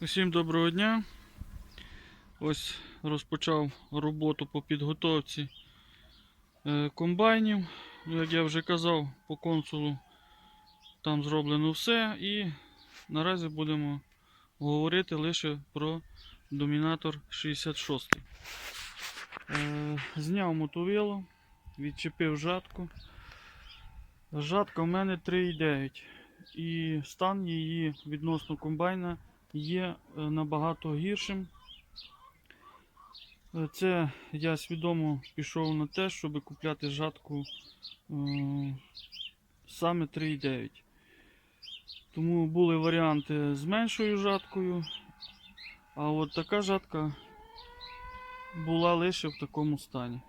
Усім доброго дня. Ось розпочав роботу по підготовці е, комбайнів. Ну, Як я вже казав, по консулу там зроблено все. І наразі будемо говорити лише про домінатор 66. Е, Зняв мотовило, відчепив жатку. Жатка в мене 3,9. І стан її відносно комбайна є е, набагато гіршим. Е, Це я свідомо пішов на те, щоб купляти жатку е, саме 3,9. Тому були варіанти з меншою жаткою, а от така жатка була лише в такому стані.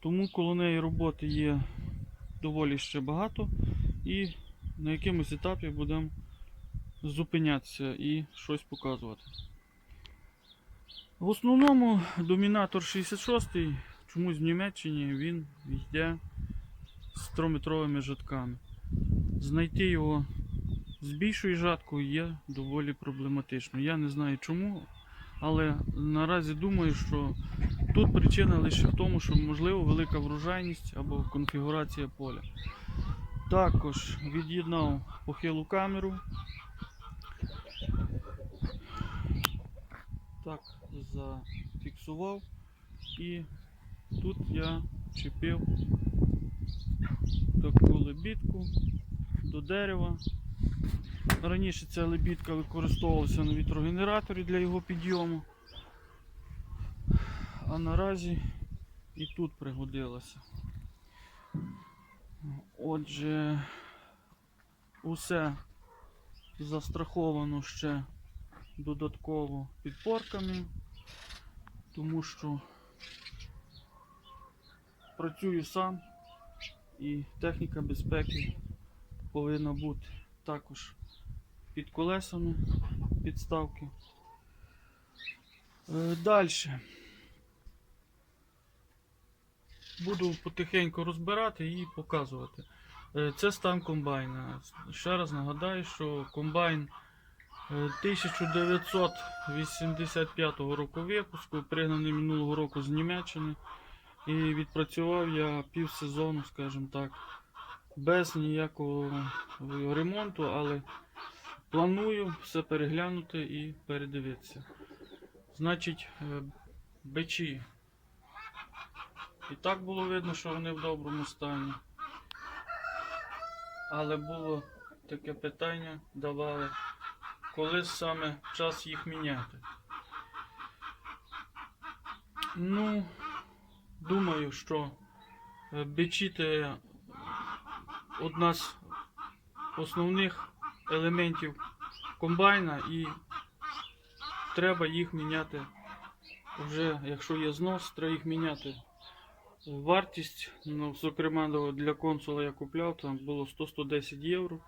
Тому коло неї роботи є доволі ще багато і на якомусь етапі будемо зупинятися і щось показувати. В основному домінатор 66 чомусь в Німеччині він йде з 3-метровими жатками. Знайти його з більшою жаткою є доволі проблематично. Я не знаю чому, але наразі думаю, що тут причина лише в тому, що можливо велика врожайність або конфігурація поля. Також від'єднав похилу камеру. Так, зафіксував. І тут я чіпив таку лебідку до дерева. Раніше ця лебідка використовувалася на вітрогенераторі для його підйому. А наразі і тут пригодилася. Отже, усе застраховано ще додатково підпорками, тому що працюю сам і техніка безпеки повинна бути також під колесами підставки. Далі. Буду потихеньку розбирати і показувати. Е, Це стан комбайна. Ще раз нагадаю, що комбайн е, 1985 року випуску, пригнаний минулого року з Німеччини. І відпрацював я пів сезону, скажімо так, без ніякого ремонту, але планую все переглянути і передивитися. Значить, е, бичі. І так було видно, що вони в доброму стані. Але було таке питання, давали, коли саме час їх міняти. Ну, думаю, що е, бичі це одна з основних елементів комбайна і треба їх міняти вже, якщо є знос, треба їх міняти. Вартість, ну, зокрема, для консула я купляв, там було 100-110 євро.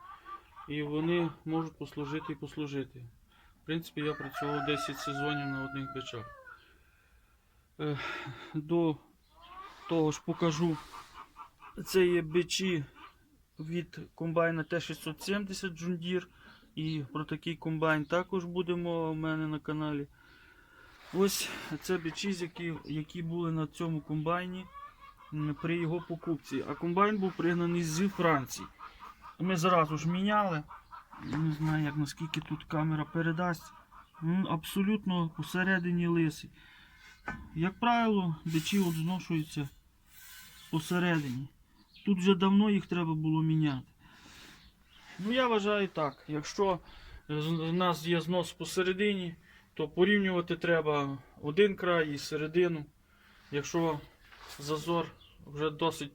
І вони можуть послужити і послужити. В принципі, я працював 10 сезонів на одних бичах. Е, До того ж покажу. Це є бичі від комбайна Т670 John Deere. І про такий комбайн також буде мова в мене на каналі. Ось це бичі, які, які були на цьому комбайні при його покупці. А комбайн був пригнаний з Франції. Ми зразу ж міняли. Не знаю, як наскільки тут камера передасть. Абсолютно посередині лисий. Як правило, бичі от зношуються посередині. Тут вже давно їх треба було міняти. Ну, я вважаю так. Якщо в нас є знос посередині, то порівнювати треба один край і середину. Якщо зазор вже досить,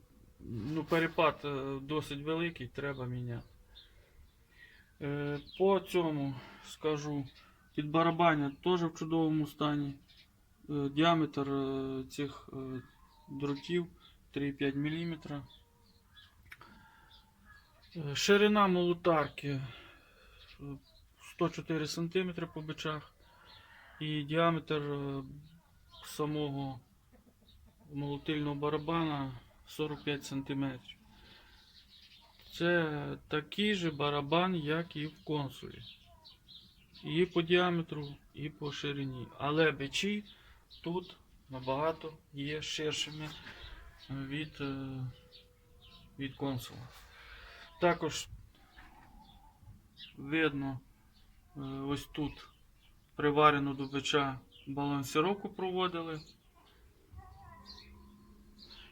ну, перепад е, досить великий, треба міняти. Е, По цьому скажу, підбарабання теж в чудовому стані. Е, Діаметр цих дротів 3,5 мм. Ширина молотарки е, 104 см по бичах. І діаметр самого молотильного барабана 45 см. Це такий же барабан, як і в консулі. і по діаметру, і по ширині. Але бичі тут набагато є ширшими від, е, від консула. Також видно е, ось тут приварену до бича балансировку проводили.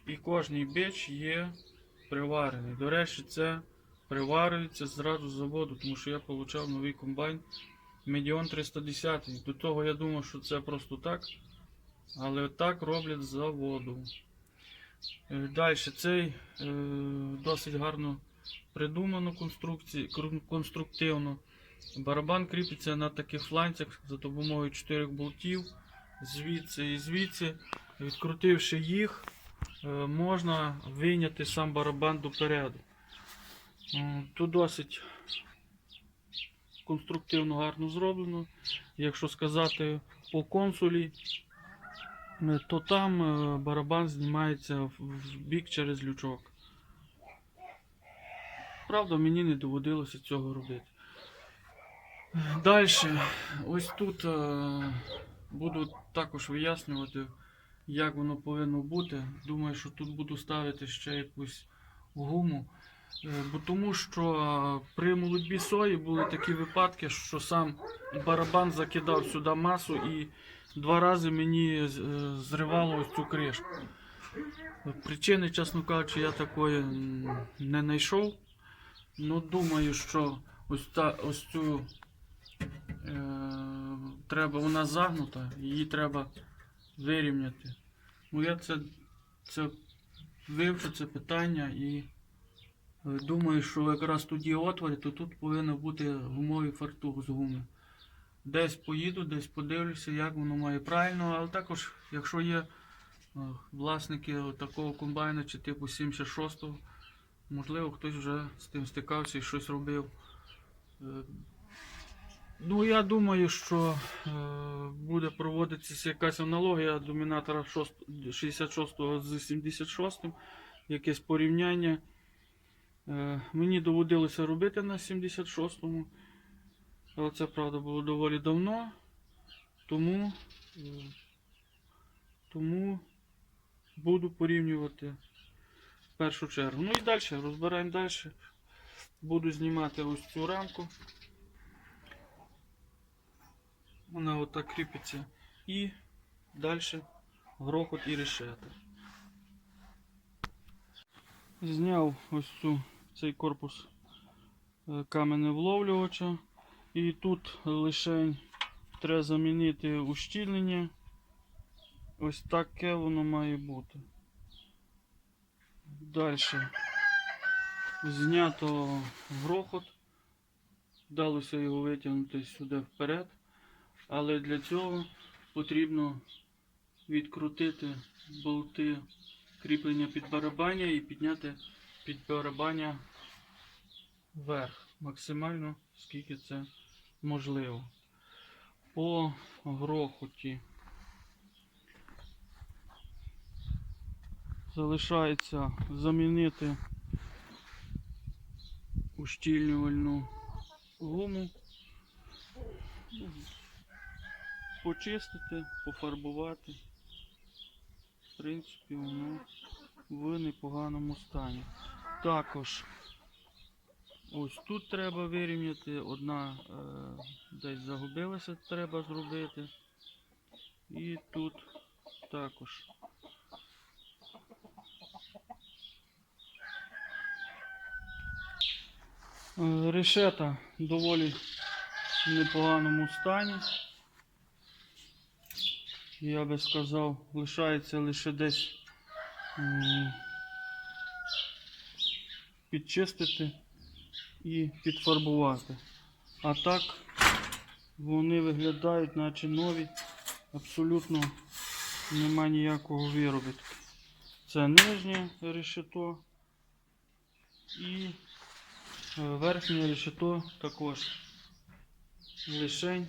І кожний бич є приварений. До речі, це приварюється зразу з заводу, тому що я отримав новий комбайн Медіон 310. До того я думав, що це просто так. Але так роблять з заводу. Далі цей е, досить гарно придумано конструктивно. Барабан кріпиться на таких фланцях за допомогою чотирьох болтів. Звідси і звідси, відкрутивши їх, е, можна вийняти сам барабан допереду. М, Тут досить конструктивно гарно зроблено. Якщо сказати по консулі, е, то там е, барабан знімається в- бік через лючок. Правда, мені не доводилося цього робити. Далі, ось тут е, буду також вияснювати, як воно повинно бути. Думаю, що тут буду ставити ще якусь гуму. Е, Бо тому що при молодьбі сої були такі випадки, що сам барабан закидав сюди масу і два рази мені е, зривало ось цю кришку. Причини, чесно кажучи, я такої не знайшов. Ну, думаю, що ось, та, ось цю е, треба, вона загнута, її треба вирівняти. Ну, я це, це вивчу це питання і е, думаю, що якраз тут є отвори, то тут повинен бути гумовий фартух з гуми. Десь поїду, десь подивлюся, як воно має правильно, але також, якщо є е, власники такого комбайна чи типу 76-го, можливо, хтось вже з тим стикався і щось робив. Ну, я думаю, що е, буде проводитися якась аналогія домінатора 66 з 76, якесь порівняння. Е, мені доводилося робити на 76-му, але це правда було доволі давно. Тому, е, тому буду порівнювати в першу чергу. Ну і далі, розбираємо далі. Буду знімати ось цю рамку. Вона отак кріпиться. І далі грохот і решета. Зняв ось цю, цей корпус е, каменевловлювача. І тут лише треба замінити ущільнення. Ось таке воно має бути. Далі знято грохот. Вдалося його витягнути сюди вперед. Але для цього потрібно відкрутити болти кріплення під барабання і підняти під барабання вверх. Максимально скільки це можливо. По грохоті залишається замінити ущільнювальну гуму почистити, пофарбувати. В принципі, воно в непоганому стані. Також ось тут треба вирівняти, одна е, десь загубилася, треба зробити. І тут також. Е, Решета доволі в непоганому стані. Я би сказав, лишається лише десь підчистити і підфарбувати. А так вони виглядають, наче нові, абсолютно нема ніякого виробітку. Це нижнє решето і е, верхнє решето також лишень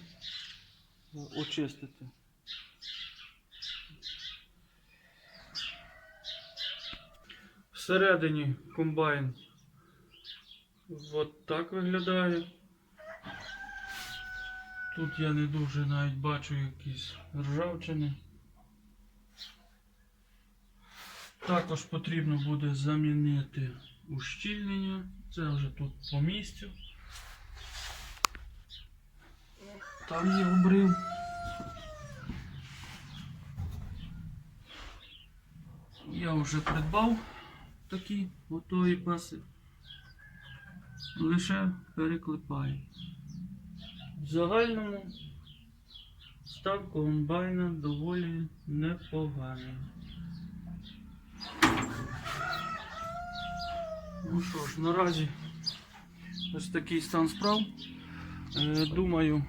е, очистити. Всередині комбайн от так виглядає. Тут я не дуже навіть бачу якісь ржавчини. Також потрібно буде замінити ущільнення. Це вже тут по місцю. Там є обрив. Я вже придбав такі готові паси. Лише переклепаю. В загальному став комбайна доволі непоганий. Ну що ж, наразі ось такий стан справ. Е, думаю,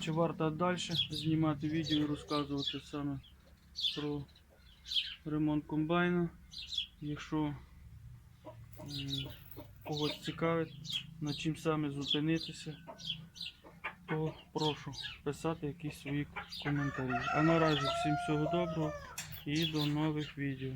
чи варто далі знімати відео і розказувати саме про ремонт комбайна. Якщо когось цікавить, над чим саме зупинитися, то прошу писати якісь свої коментарі. А наразі всім всього доброго і до нових відео.